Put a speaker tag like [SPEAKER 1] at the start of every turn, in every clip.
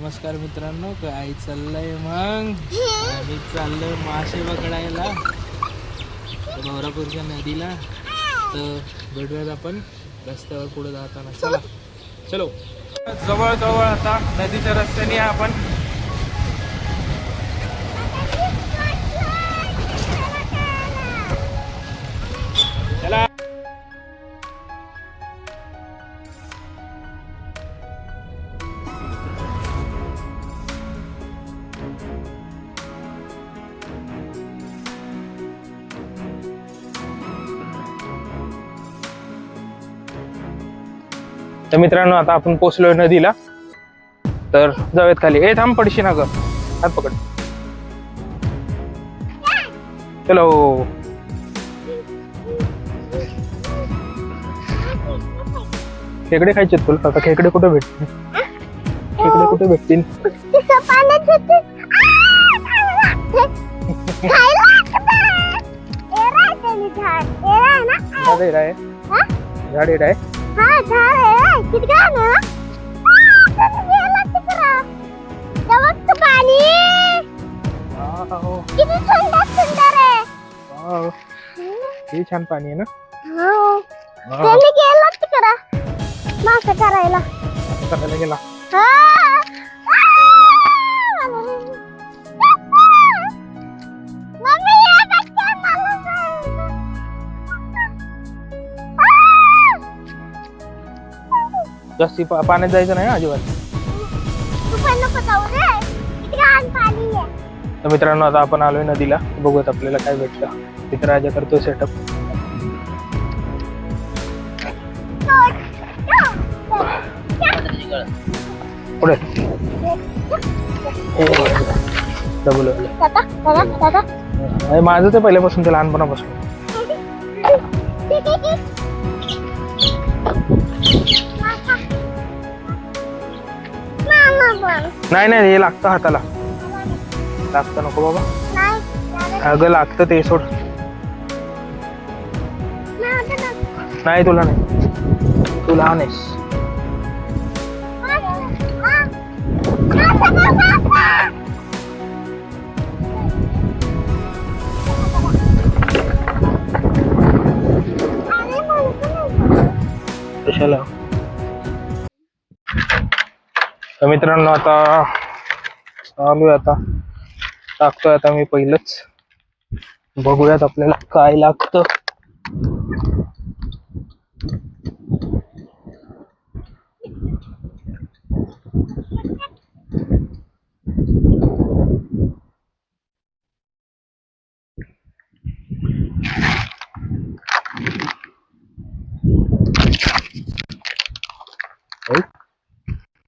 [SPEAKER 1] नमस्कार मित्रांनो काय चाललंय मग? आम्ही चाललोय मासे पकडायला. भवरापूरच्या नदीला. तर भेटूयात आपण रस्त्यावर पुढे जाताना. चला. चलो. जवळ जवळ आता नदीच्या रस्त्याने आपण तर मित्रांनो आता आपण पोचलोय नदीला. तर जाऊयात खाली. ए थांब पडशी ना ग. हात पकड. चलो खेकडे खायचे तुला? आता खेकडे कुठे भेटतील? खेकडे कुठे भेटतील?
[SPEAKER 2] झाड. एरा आहे
[SPEAKER 1] झाड आहे
[SPEAKER 2] हा?
[SPEAKER 1] झाड आहे
[SPEAKER 2] काय ना पाणी किती सुंदर सुंदर आहे.
[SPEAKER 1] वाव. किती छान पाणी आहे ना?
[SPEAKER 2] हो. त्याने गेला तिकडं मासे करायला.
[SPEAKER 1] करायला गेला.
[SPEAKER 2] हा.
[SPEAKER 1] जास्ती पा- पाण्यात जायचं नाही हं अजिबात?
[SPEAKER 2] तू पण नको जाऊ रे. किती घाण पाणी आहे.
[SPEAKER 1] तर मित्रांनो आता आपण आलोय नदीला. बघूयात आपल्याला काय भेटलं तिथे राजा करतोय सेटअप पुढे. डबल
[SPEAKER 2] दादा दादा दादा.
[SPEAKER 1] माझं ते पहिल्यापासून ते लहानपणापासून. नाही नाही हे लागतं हाताला. लागतं नको बाबा. अगं लागतं ते सोड. नाही तुला नाही. तू लहान आहेस कशाला? तर मित्रांनो आता चालू आहे आता. टाकतोय आता मी पहिलंच. बघूयात आपल्याला काय लागतं.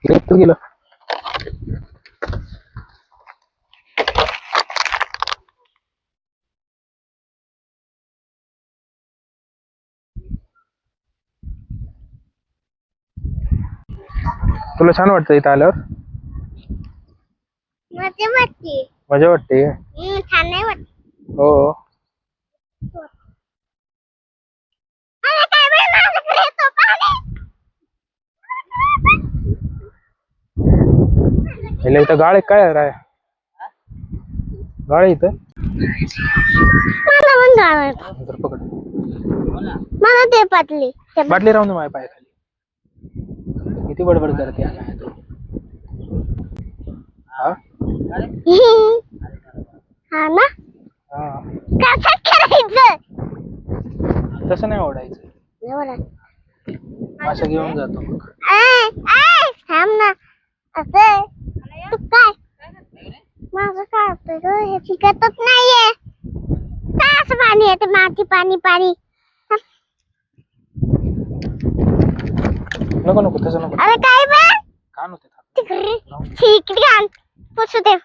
[SPEAKER 1] गेलं. तुला छान वाटतं इथं आल्यावर?
[SPEAKER 2] मजा वाटते.
[SPEAKER 1] मजा वाटते.
[SPEAKER 2] छान नाही वाटत.
[SPEAKER 1] हो
[SPEAKER 2] अरे काय बाई, माझ्याकडे येतो पाणी.
[SPEAKER 1] ह्याला इथं गाळे काय राय? गाळे इथं.
[SPEAKER 2] मला पण जाणार
[SPEAKER 1] पकड.
[SPEAKER 2] मला ते पाटली. पाटली
[SPEAKER 1] बाटली राहून दे माझ्या पायाखाली. किती बडबड करते हा
[SPEAKER 2] हा? ना?
[SPEAKER 1] तसं नाही ओढायचं. नाही घेऊन जातो मग.
[SPEAKER 2] ए, थांब ना. असं काय? माझं काय होतंय ग? हे शिकतच नाहीये. काय असं पाणी येते माती पाणी पाणी.
[SPEAKER 1] नको नको तसं नको.
[SPEAKER 2] अरे काय बे?
[SPEAKER 1] कान होते
[SPEAKER 2] तिकडे ठीक घाल. पुसू दे.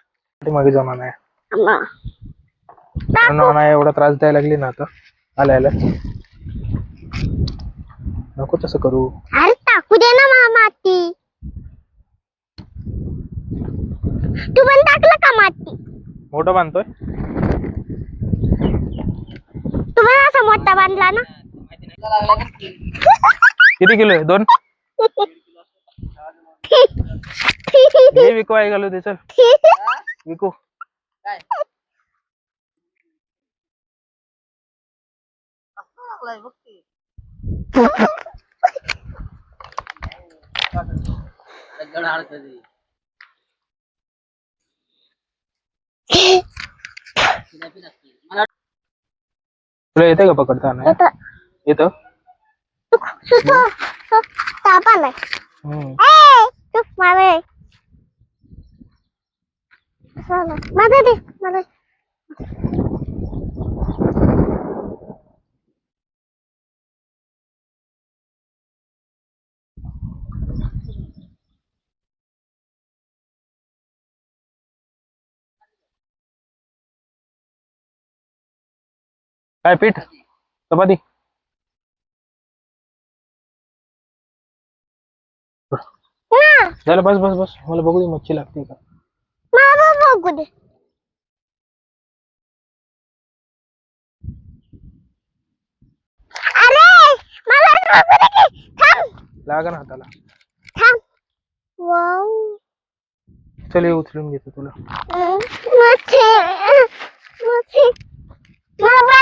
[SPEAKER 1] ते मागे जाणार नाही
[SPEAKER 2] अम्मा.
[SPEAKER 1] मित्रांनो, नाही एवढा त्रास द्यायला लागली ना आता. आल्या आल्या. नको तसं करू.
[SPEAKER 2] अरे टाकू दे ना मा माती तू पण टाकलं का माती?
[SPEAKER 1] मोठं बांधतोय.
[SPEAKER 2] तू पण असा मोठा बांधला ना?
[SPEAKER 1] किती किलो आहे? दोन? हे विकू आहे घालू दे चल. विकू.
[SPEAKER 3] बघ की. दगड हाणतं ते. पिना पिना की. मला
[SPEAKER 1] तुला येते का पकडता
[SPEAKER 2] येतं.
[SPEAKER 1] येतं?
[SPEAKER 2] ताप आलाय दे मला
[SPEAKER 1] काय पीठ? चपाती?
[SPEAKER 2] ना
[SPEAKER 1] झालं बस बस बस. मला बघू दे मच्छी लागते का?
[SPEAKER 2] मला बघू दे. अरे मला बघू दे की. थांब.
[SPEAKER 1] लागा ना हाताला.
[SPEAKER 2] थांब. वाव.
[SPEAKER 1] चल ये उचलून घेतो तुला.
[SPEAKER 2] मच्छी. मच्छी. मला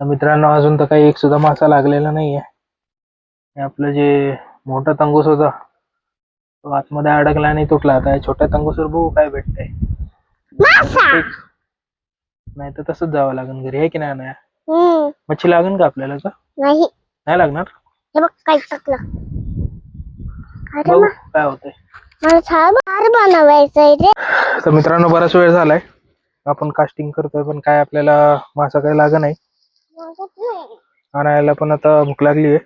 [SPEAKER 1] तर मित्रांनो अजून तर काही एक सुद्धा मासा लागलेला नाहीये. हे आपलं जे मोठा तंगूस होता तो आतमध्ये अडकला आणि तुटला. आता छोट्या तंगूसवर बघू काय भेटतंय. नाही तर तसंच जावं लागेल घरी आहे की नाही नाही
[SPEAKER 2] हम्म.
[SPEAKER 1] मच्छी लागेल का आपल्याला का
[SPEAKER 2] नाही.
[SPEAKER 1] नाही लागणार?
[SPEAKER 2] हे बघ काय टाकलं.
[SPEAKER 1] होतंय. तर मित्रांनो बराच वेळ झालाय. आपण कास्टिंग करतोय पण काय आपल्याला मासा काही लाग नाही. आणायला पण आता भूक लागली आहे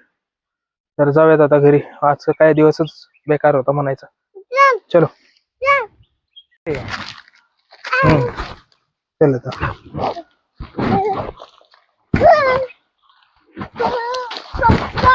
[SPEAKER 1] तर जाऊयात आता घरी. आज काय दिवसच बेकार होता म्हणायचा. चलो. चल आता.
[SPEAKER 2] पप्पा